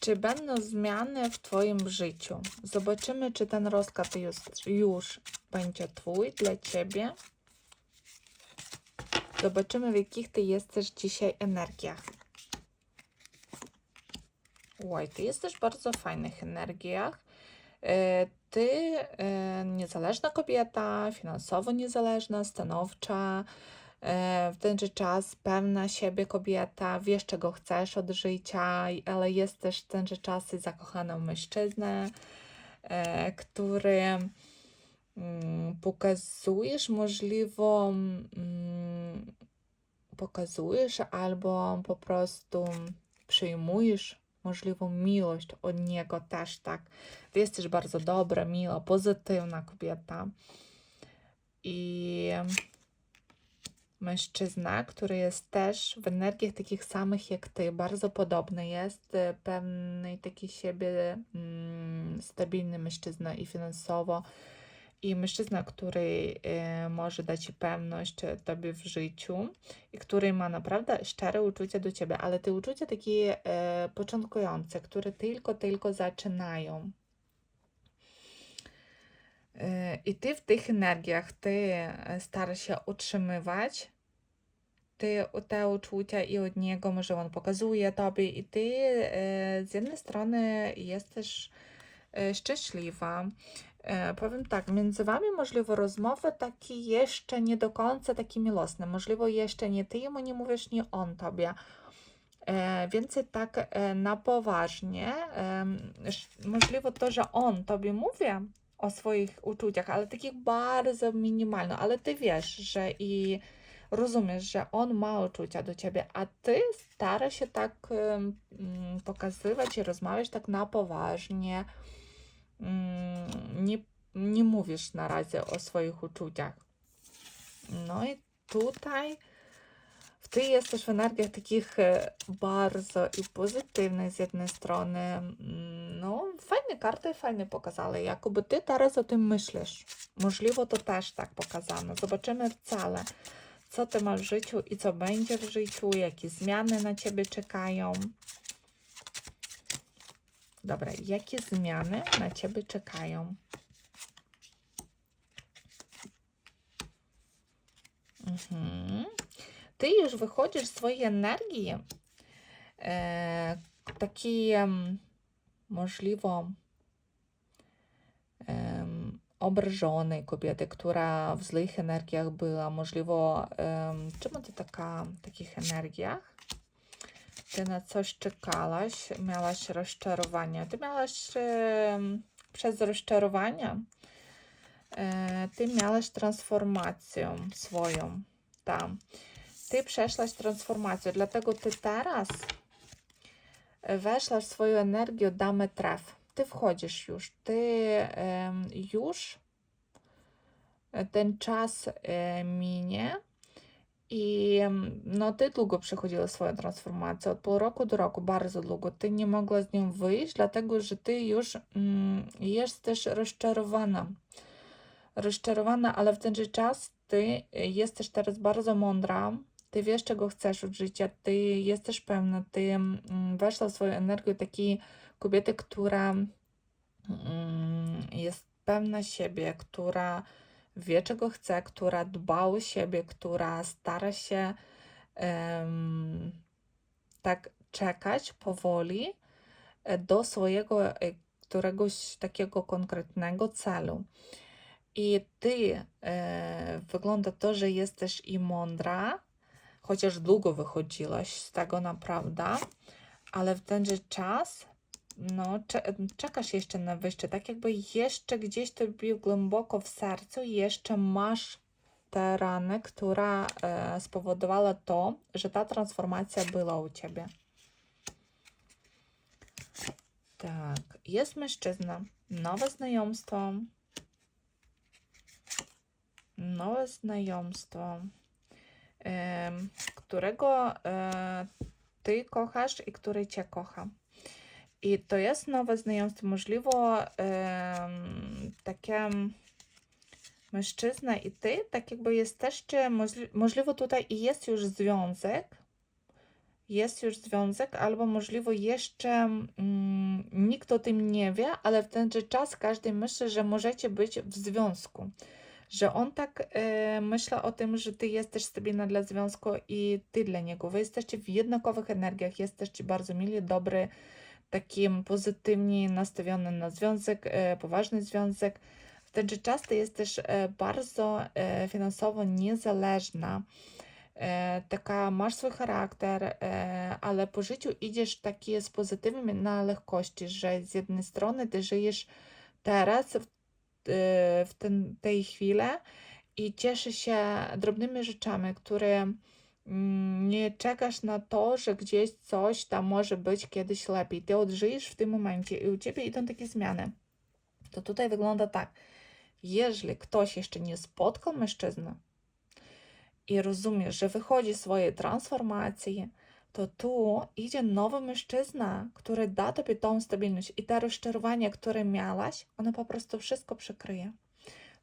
Czy będą zmiany w Twoim życiu? Zobaczymy, czy ten rozkład już, już będzie Twój dla Ciebie. Zobaczymy, w jakich Ty jesteś dzisiaj energiach. Oj, Ty jesteś w bardzo fajnych energiach. E, Ty e, niezależna kobieta, finansowo niezależna, stanowcza, w ten czas pewna siebie kobieta, wiesz czego chcesz od życia, ale jest też w ten czas i zakochana w mężczyznę, e, który mm, pokazujesz możliwą, mm, pokazujesz albo po prostu przyjmujesz możliwą miłość od niego też, tak. Ty jesteś bardzo dobra, miła, pozytywna kobieta. I mężczyzna, który jest też w energiach takich samych jak ty, bardzo podobny jest, e, pewny taki siebie, mm, stabilny mężczyzna i finansowo, i mężczyzna, który e, może dać ci pewność e, tobie w życiu i który ma naprawdę szczere uczucia do ciebie, ale te uczucia takie e, początkujące, które tylko, tylko zaczynają. I ty w tych energiach, ty e, starasz się utrzymywać ty te uczucia i od niego, może on pokazuje tobie i ty e, z jednej strony jesteś e, szczęśliwa. E, powiem tak, między wami możliwe rozmowy takie jeszcze nie do końca takie miłosne. Możliwe jeszcze nie ty jemu nie mówisz, nie on tobie. Więcej tak na poważnie. Możliwe to, że on tobie mówi o swoich uczuciach, ale takich bardzo minimalno, ale ty wiesz, że i rozumiesz, że on ma uczucia do ciebie, a ty starasz się tak mm, pokazywać i rozmawiać tak na poważnie. Mm, Nie, nie mówisz na razie o swoich uczuciach. No i tutaj ty jesteś w energiach takich e, bardzo i pozytywnych z jednej strony. No, fajne karty, fajne pokazały. Jakoby ty teraz o tym myślisz. Możliwe to też tak pokazano. Zobaczymy wcale, co ty masz w życiu i co będzie w życiu, jakie zmiany na ciebie czekają. Dobra, jakie zmiany na ciebie czekają? Mhm. Ty już wychodzisz z swojej energii e, em, obrażonej kobiety, która w złych energiach była, możliwe, em, czemu ty taka w takich energiach? Ty na coś czekałaś, miałaś rozczarowanie. Ty miałaś przez rozczarowanie, e, ty miałaś transformację swoją tam. Ty przeszłaś transformację, dlatego ty teraz weszłaś w swoją energię damy traf. Ty wchodzisz już, ty już ten czas e, minie i no ty długo przechodziła swoją transformację, od pół roku do roku, bardzo długo. Ty nie mogła z nią wyjść, dlatego że ty już mm, jesteś rozczarowana. Rozczarowana, ale w ten sam czas ty jesteś teraz bardzo mądra, ty wiesz, czego chcesz od życia, ty jesteś pewna, ty mm, weszła w swoją energię takiej kobiety, która mm, jest pewna siebie, która wie, czego chce, która dba o siebie, która stara się em, tak czekać powoli e, do swojego e, któregoś takiego konkretnego celu. I ty e, wygląda to, że jesteś i mądra, chociaż długo wychodziłaś z tego naprawdę, ale w tenże czas no, cze- czekasz jeszcze na wyjście, tak jakby jeszcze gdzieś tobie głęboko w sercu jeszcze masz tę ranę, która e, spowodowała to, że ta transformacja była u ciebie. Tak, jest mężczyzna, nowe znajomstwo, nowe znajomstwo, em, którego e, ty kochasz i który cię kocha. I to jest nowe znajomstwo, em, takie mężczyzna i ty, tak jakby jesteście, możli, możliwe tutaj i jest już związek, jest już związek, albo możliwe jeszcze mm, nikt o tym nie wie, ale w ten czas każdy myśli, że możecie być w związku. Że on tak e, myśli o tym, że ty jesteś stabilna dla związku i ty dla niego. Wy jesteście w jednakowych energiach, jesteście bardzo mili, dobry, takim pozytywnie nastawiony na związek, e, poważny związek. W ten czas ty jesteś e, bardzo e, finansowo niezależna. E, taka masz swój charakter, e, ale po życiu idziesz takie z pozytywem na lekkości, że z jednej strony ty żyjesz teraz, w, w ten, tej chwili i cieszysz się drobnymi rzeczami, które mm, nie czekasz na to, że gdzieś coś tam może być kiedyś lepiej. Ty odżyjesz w tym momencie i u ciebie idą takie zmiany. To tutaj wygląda tak. Jeżeli ktoś jeszcze nie spotkał mężczyzny, i rozumiesz, że wychodzi z swojej transformacji, to tu idzie nowy mężczyzna, który da tobie tą stabilność i te rozczarowania, które miałaś, ono po prostu wszystko przykryje.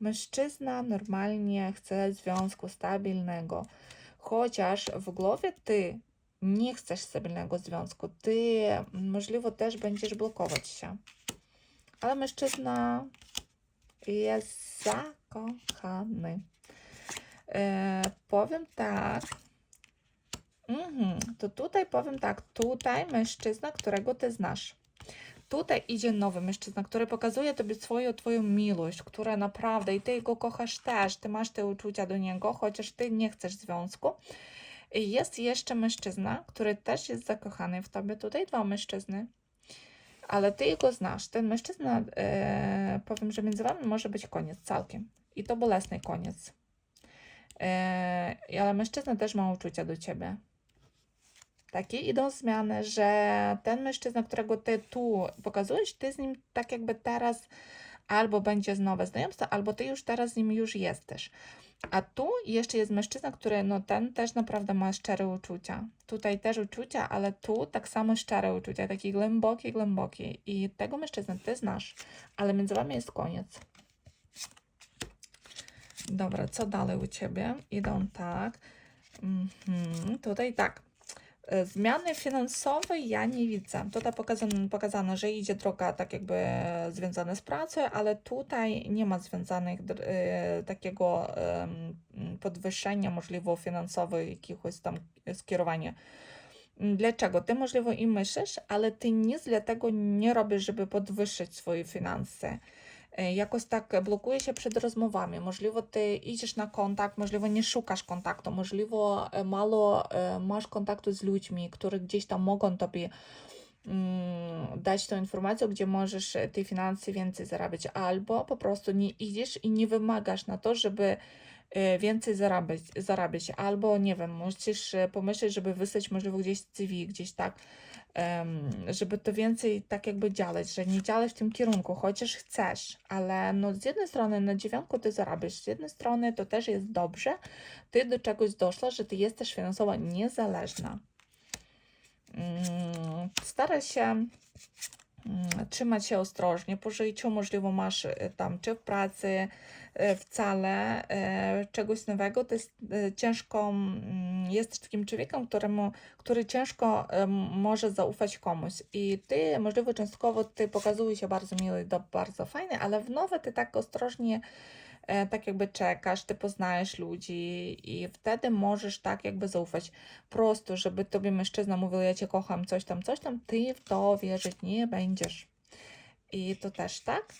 Mężczyzna normalnie chce związku stabilnego, chociaż w głowie ty nie chcesz stabilnego związku, ty możliwe też będziesz blokować się. Ale mężczyzna jest zakochany. E, powiem tak. Mhm, to tutaj powiem tak. Tutaj mężczyzna, którego ty znasz. Tutaj idzie nowy mężczyzna, który pokazuje tobie swoją twoją miłość, która naprawdę i ty go kochasz też, ty masz te uczucia do niego, chociaż ty nie chcesz związku. I jest jeszcze mężczyzna, który też jest zakochany w tobie. Tutaj dwa mężczyzny. Ale ty jego znasz. Ten mężczyzna, e, powiem, że między wami może być koniec całkiem. I to bolesny koniec. E, ale mężczyzna też ma uczucia do ciebie. Takie idą zmiany, że ten mężczyzna, którego ty tu pokazujesz, ty z nim tak jakby teraz albo będzie nowe znajomstwo, albo ty już teraz z nim już jesteś. A tu jeszcze jest mężczyzna, który, no ten też naprawdę ma szczere uczucia. Tutaj też uczucia, ale tu tak samo szczere uczucia, takie głębokie, głębokie. I tego mężczyznę ty znasz, ale między wami jest koniec. Dobra, co dalej u Ciebie? Idą tak. Mhm, tutaj tak. E, zmiany finansowe ja nie widzę. Tutaj pokazano, pokazano, że idzie droga tak jakby związana z pracą, ale tutaj nie ma związanych e, takiego podwyższenia możliwe finansowe, jakiegoś tam skierowania. Dlaczego? Ty możliwe i myślisz, ale ty nic dlatego nie robisz, żeby podwyższyć swoje finanse. E, przed rozmowami. Możliwe ty idziesz na kontakt, możliwe nie szukasz kontaktu, możliwe e, mało e, masz kontaktu z ludźmi, którzy gdzieś tam mogą tobie mm, dać tą informację, gdzie możesz te finanse więcej zarabiać, albo po prostu nie idziesz i nie wymagasz na to, żeby więcej zarabiać, zarabiać, albo nie wiem, musisz pomyśleć, żeby wysłać możliwe gdzieś CV, gdzieś tak, żeby to więcej tak jakby działać, że nie działać w tym kierunku, chociaż chcesz, ale no z jednej strony na dziewiątku ty zarabiasz, z jednej strony to też jest dobrze, ty do czegoś doszła, że ty jesteś finansowo niezależna. Mm, staraj się mm, trzymać się ostrożnie po życiu, możliwe masz y, tam czy w pracy, wcale e, czegoś nowego, to jest e, ciężko, jesteś takim człowiekiem, któremu, który ciężko może zaufać komuś i ty, możliwe częstkowo ty pokazuje się bardzo miły, bardzo fajny, ale w nowe ty tak ostrożnie tak jakby czekasz, ty poznajesz ludzi i wtedy możesz tak jakby zaufać. Prosto, żeby tobie mężczyzna mówił, ja cię kocham, coś tam, coś tam, ty w to wierzyć nie będziesz. I to też tak.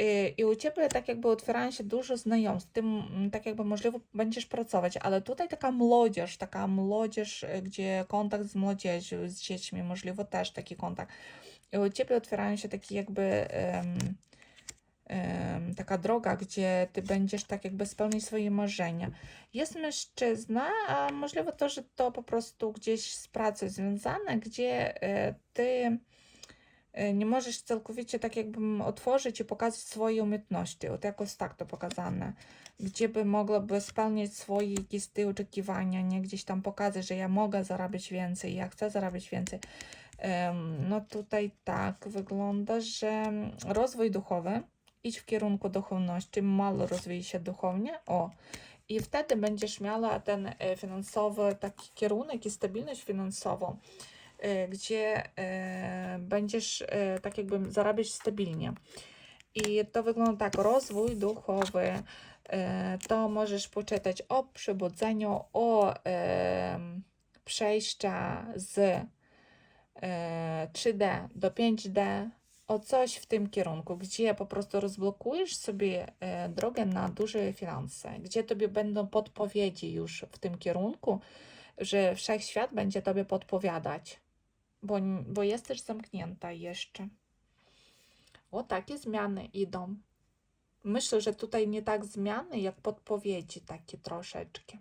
Y, I u Ciebie tak jakby otwierają się dużo znajomstw, Tym tak jakby możliwe będziesz pracować, ale tutaj taka młodzież, taka młodzież, y, gdzie kontakt z młodzieżą, z dziećmi, możliwe też taki kontakt. I u Ciebie otwierają się takie jakby um, um, taka droga, gdzie Ty będziesz tak jakby spełnić swoje marzenia. Jest mężczyzna, a możliwe to, że to po prostu gdzieś z pracy związane, gdzie y, Ty nie możesz całkowicie tak jakbym otworzyć i pokazać swoje umiejętności. Od jakoś tak to pokazane. Gdzie by mogłaby spełniać swoje jakieś te oczekiwania, nie gdzieś tam pokazać, że ja mogę zarabiać więcej, ja chcę zarabiać więcej. No tutaj tak wygląda, że rozwój duchowy, idź w kierunku duchowności, mało rozwij się duchownie, o, I wtedy będziesz miała ten e, finansowy taki kierunek i stabilność finansową, gdzie e, będziesz e, tak jakby zarabiać stabilnie. I to wygląda tak, rozwój duchowy, to możesz poczytać o przebudzeniu, o przejścia z e, 3D do 5D, o coś w tym kierunku, gdzie po prostu rozblokujesz sobie drogę na duże finanse, gdzie tobie będą podpowiedzi już w tym kierunku, że wszechświat będzie tobie podpowiadać, bo, bo jesteś zamknięta jeszcze. O takie zmiany idą. Myślę, że tutaj nie tak zmiany, jak podpowiedzi takie troszeczkę.